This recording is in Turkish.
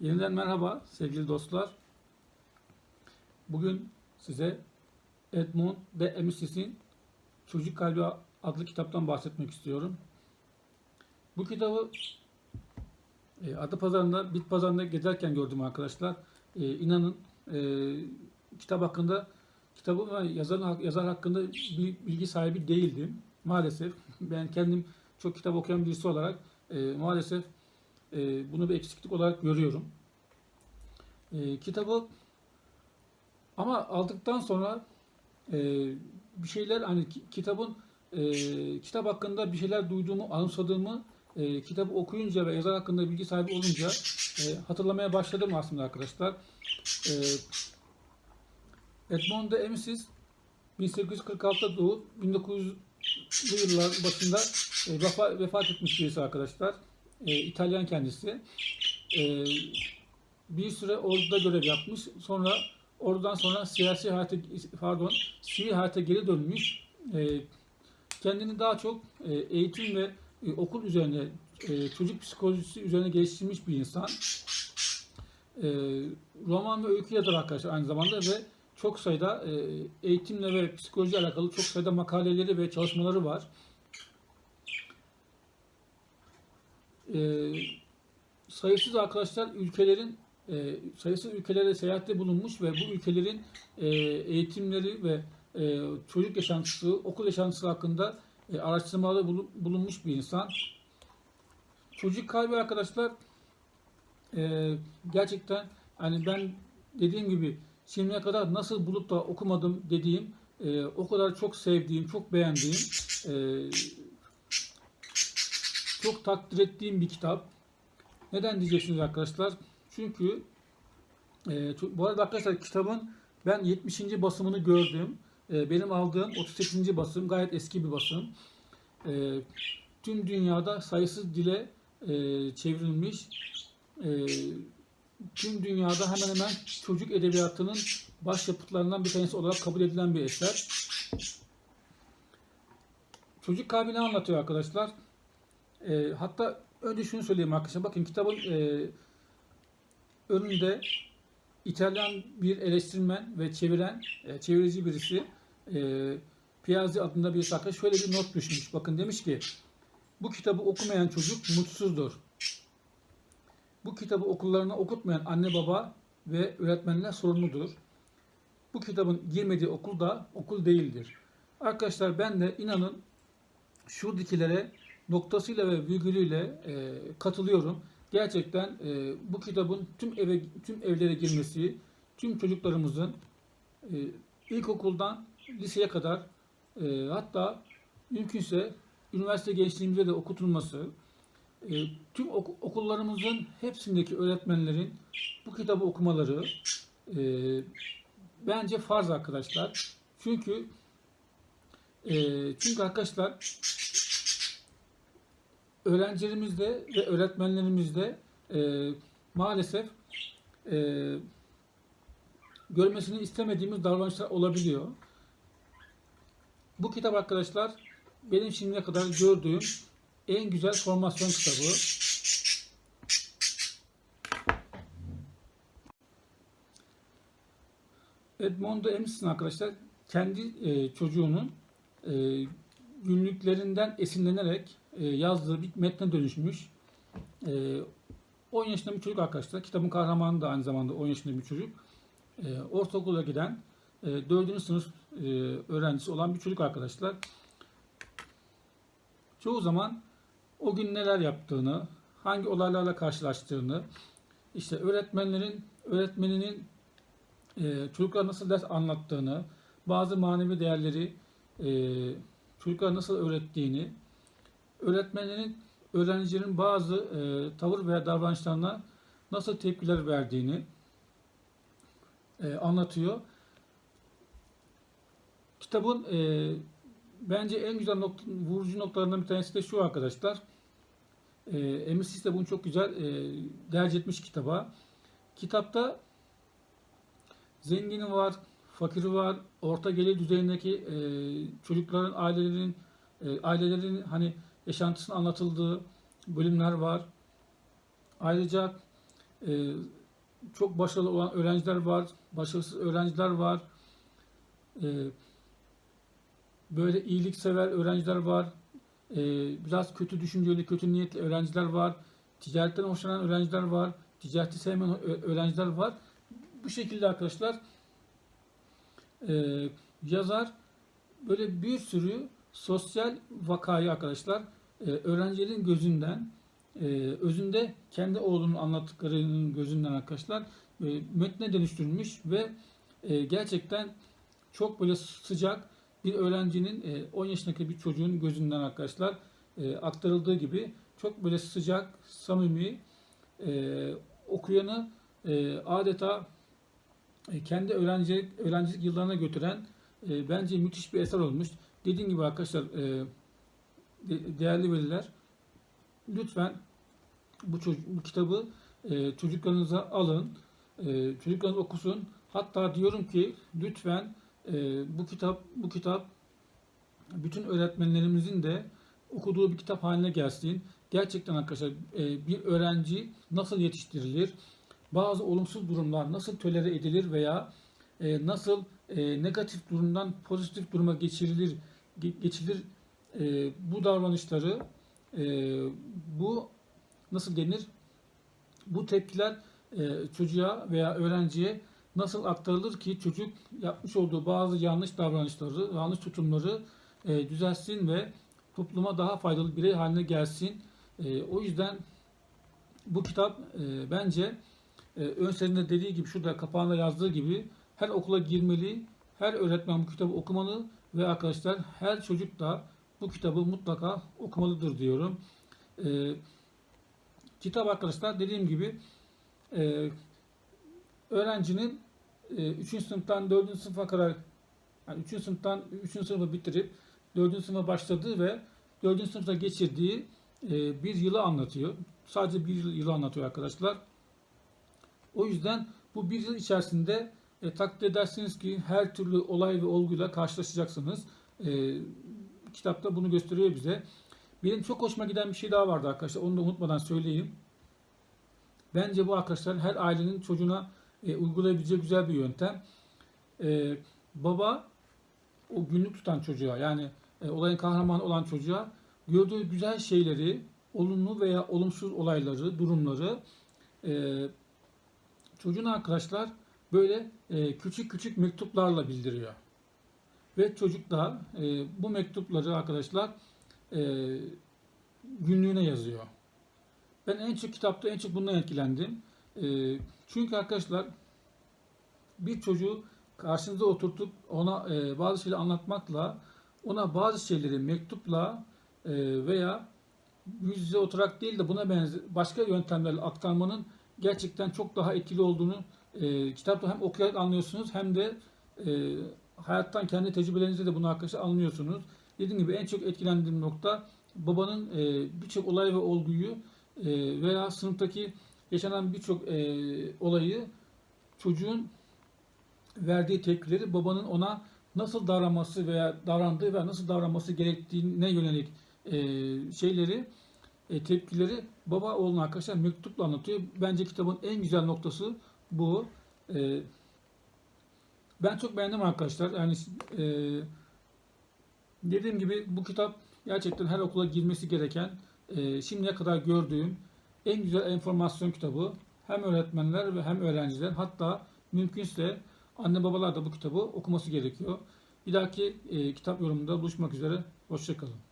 Yeniden merhaba sevgili dostlar. Bugün size Edmond de Amisis'in Çocuk Kalbi adlı kitaptan bahsetmek istiyorum. Bu kitabı e, Adapazarı'nda, Bit Pazarı'nda gezerken gördüm arkadaşlar. E, inanın e, kitap hakkında, kitabı ve yazar, yazar hakkında bir bilgi sahibi değildim. Maalesef ben kendim çok kitap okuyan birisi olarak e, maalesef e, bunu bir eksiklik olarak görüyorum. E, kitabı ama aldıktan sonra e, bir şeyler hani ki- kitabın e, kitap hakkında bir şeyler duyduğumu, anımsadığımı e, kitabı okuyunca ve yazar hakkında bilgi sahibi olunca e, hatırlamaya başladım aslında arkadaşlar. E, Edmond de Amicis 1846'da doğup 1900'lü yıllar başında e, vefa- vefat etmiş birisi arkadaşlar. E, İtalyan kendisi. E, bir süre orduda görev yapmış. Sonra oradan sonra siyasi hayata pardon sivil hayata geri dönmüş. E, kendini daha çok e, eğitim ve e, okul üzerine e, çocuk psikolojisi üzerine geliştirmiş bir insan. E, roman ve öykü yazar arkadaşlar aynı zamanda ve çok sayıda e, eğitimle ve psikoloji alakalı çok sayıda makaleleri ve çalışmaları var. E, sayısız arkadaşlar ülkelerin e, sayısız ülkelere seyahatte bulunmuş ve bu ülkelerin e, eğitimleri ve e, çocuk yaşantısı, okul yaşantısı hakkında e, araştırmalarda bulu- bulunmuş bir insan. Çocuk kalbi arkadaşlar e, gerçekten hani ben dediğim gibi şimdiye kadar nasıl bulup da okumadım dediğim e, o kadar çok sevdiğim, çok beğendiğim e, çok takdir ettiğim bir kitap. Neden diyeceksiniz arkadaşlar? Çünkü e, bu arada arkadaşlar kitabın ben 70. basımını gördüm. E, benim aldığım 38. basım gayet eski bir basım. E, tüm dünyada sayısız dile e, çevrilmiş. E, tüm dünyada hemen hemen çocuk edebiyatının başyapıtlarından bir tanesi olarak kabul edilen bir eser. Çocuk kalbini anlatıyor arkadaşlar. E, hatta önce şunu söyleyeyim arkadaşlar. Bakın kitabın e, önünde İtalyan bir eleştirmen ve çeviren, e, çevirici birisi e, Piazzi adında bir arkadaş şöyle bir not düşmüş. Bakın demiş ki bu kitabı okumayan çocuk mutsuzdur. Bu kitabı okullarına okutmayan anne baba ve öğretmenler sorumludur. Bu kitabın girmediği okul da okul değildir. Arkadaşlar ben de inanın şuradakilere noktasıyla ve virgülüyle e, katılıyorum. Gerçekten e, bu kitabın tüm eve tüm evlere girmesi, tüm çocuklarımızın e, ilkokuldan liseye kadar e, hatta mümkünse üniversite gençliğimize de okutulması, e, tüm ok- okullarımızın hepsindeki öğretmenlerin bu kitabı okumaları e, bence farz arkadaşlar. Çünkü e, çünkü arkadaşlar öğrencilerimizde ve öğretmenlerimizde e, maalesef e, görmesini istemediğimiz davranışlar olabiliyor. Bu kitap arkadaşlar benim şimdiye kadar gördüğüm en güzel formasyon kitabı. Edmond de Amisis'in arkadaşlar kendi e, çocuğunun e, günlüklerinden esinlenerek yazdığı bir metne dönüşmüş. E, 10 yaşında bir çocuk arkadaşlar. Kitabın kahramanı da aynı zamanda 10 yaşında bir çocuk. E, ortaokula giden e, 4. sınıf e, öğrencisi olan bir çocuk arkadaşlar. Çoğu zaman o gün neler yaptığını, hangi olaylarla karşılaştığını, işte öğretmenlerin, öğretmeninin e, çocuklara nasıl ders anlattığını, bazı manevi değerleri e, çocuklara nasıl öğrettiğini, öğretmenlerin öğrencilerin bazı e, tavır veya davranışlarına nasıl tepkiler verdiğini e, anlatıyor. Kitabın e, bence en güzel nokta, vurucu noktalarından bir tanesi de şu arkadaşlar. E, Emisis de bunu çok güzel e, derc etmiş kitaba. Kitapta zengini var, fakiri var, orta gelir düzeyindeki e, çocukların, ailelerin, e, ailelerin hani yaşantısının anlatıldığı bölümler var. Ayrıca e, çok başarılı olan öğrenciler var, başarısız öğrenciler var. E, böyle iyiliksever öğrenciler var. E, biraz kötü düşünceli, kötü niyetli öğrenciler var. Ticaretten hoşlanan öğrenciler var. Ticareti sevmeyen öğrenciler var. Bu şekilde arkadaşlar e, yazar böyle bir sürü sosyal vakayı arkadaşlar e, öğrencilerin gözünden e, özünde kendi oğlunun anlattıklarının gözünden arkadaşlar e, metne dönüştürmüş ve e, gerçekten çok böyle sıcak bir öğrencinin e, 10 yaşındaki bir çocuğun gözünden arkadaşlar aktarıldığı gibi çok böyle sıcak, samimi e, okuyanı adeta kendi öğrenci öğrencilik yıllarına götüren bence müthiş bir eser olmuş. Dediğim gibi arkadaşlar e, değerli veliler lütfen bu, çocuk, bu kitabı e, çocuklarınıza alın. E, çocuklarınız okusun. Hatta diyorum ki lütfen e, bu kitap bu kitap bütün öğretmenlerimizin de okuduğu bir kitap haline gelsin. Gerçekten arkadaşlar e, bir öğrenci nasıl yetiştirilir? Bazı olumsuz durumlar nasıl tolere edilir veya e, nasıl e, negatif durumdan pozitif duruma geçirilir ge- geçilir e, bu davranışları e, bu nasıl denir? Bu tepkiler e, çocuğa veya öğrenciye nasıl aktarılır ki çocuk yapmış olduğu bazı yanlış davranışları, yanlış tutumları e, düzelsin ve topluma daha faydalı birey haline gelsin. E, o yüzden bu kitap e, bence e, ön sözünde dediği gibi şurada kapağında yazdığı gibi her okula girmeli, her öğretmen bu kitabı okumalı ve arkadaşlar her çocuk da bu kitabı mutlaka okumalıdır diyorum. E, kitap arkadaşlar dediğim gibi e, öğrencinin e, 3. sınıftan 4. sınıfa kadar yani 3. sınıftan 3. sınıfı bitirip 4. sınıfa başladığı ve 4. sınıfta geçirdiği e, bir yılı anlatıyor. Sadece bir yıl- yılı anlatıyor arkadaşlar. O yüzden bu bir yıl içerisinde e, takdir edersiniz ki her türlü olay ve olguyla karşılaşacaksınız. E, kitapta bunu gösteriyor bize. Benim çok hoşuma giden bir şey daha vardı arkadaşlar. Onu da unutmadan söyleyeyim. Bence bu arkadaşlar her ailenin çocuğuna e, uygulayabileceği güzel bir yöntem. E, baba o günlük tutan çocuğa yani e, olayın kahramanı olan çocuğa gördüğü güzel şeyleri, olumlu veya olumsuz olayları, durumları e, çocuğuna arkadaşlar böyle e, küçük küçük mektuplarla bildiriyor. Ve çocuk da e, bu mektupları arkadaşlar e, günlüğüne yazıyor. Ben en çok kitapta en çok bundan etkilendim. E, çünkü arkadaşlar bir çocuğu karşınıza oturtup ona e, bazı şeyleri anlatmakla, ona bazı şeyleri mektupla e, veya yüz yüze oturarak değil de buna benzer başka yöntemlerle aktarmanın gerçekten çok daha etkili olduğunu e, kitapta hem okuyarak anlıyorsunuz hem de e, hayattan kendi tecrübelerinizde de bunu arkadaşlar anlıyorsunuz. Dediğim gibi en çok etkilendiğim nokta babanın e, birçok olay ve olguyu e, veya sınıftaki yaşanan birçok e, olayı çocuğun verdiği tepkileri babanın ona nasıl davranması veya davrandığı veya nasıl davranması gerektiğine yönelik e, şeyleri e, tepkileri baba oğluna arkadaşlar mektupla anlatıyor. Bence kitabın en güzel noktası bu. E, ben çok beğendim arkadaşlar. Yani e, dediğim gibi bu kitap gerçekten her okula girmesi gereken e, şimdiye kadar gördüğüm en güzel enformasyon kitabı. Hem öğretmenler ve hem öğrenciler hatta mümkünse anne babalar da bu kitabı okuması gerekiyor. Bir dahaki e, kitap yorumunda buluşmak üzere. Hoşçakalın.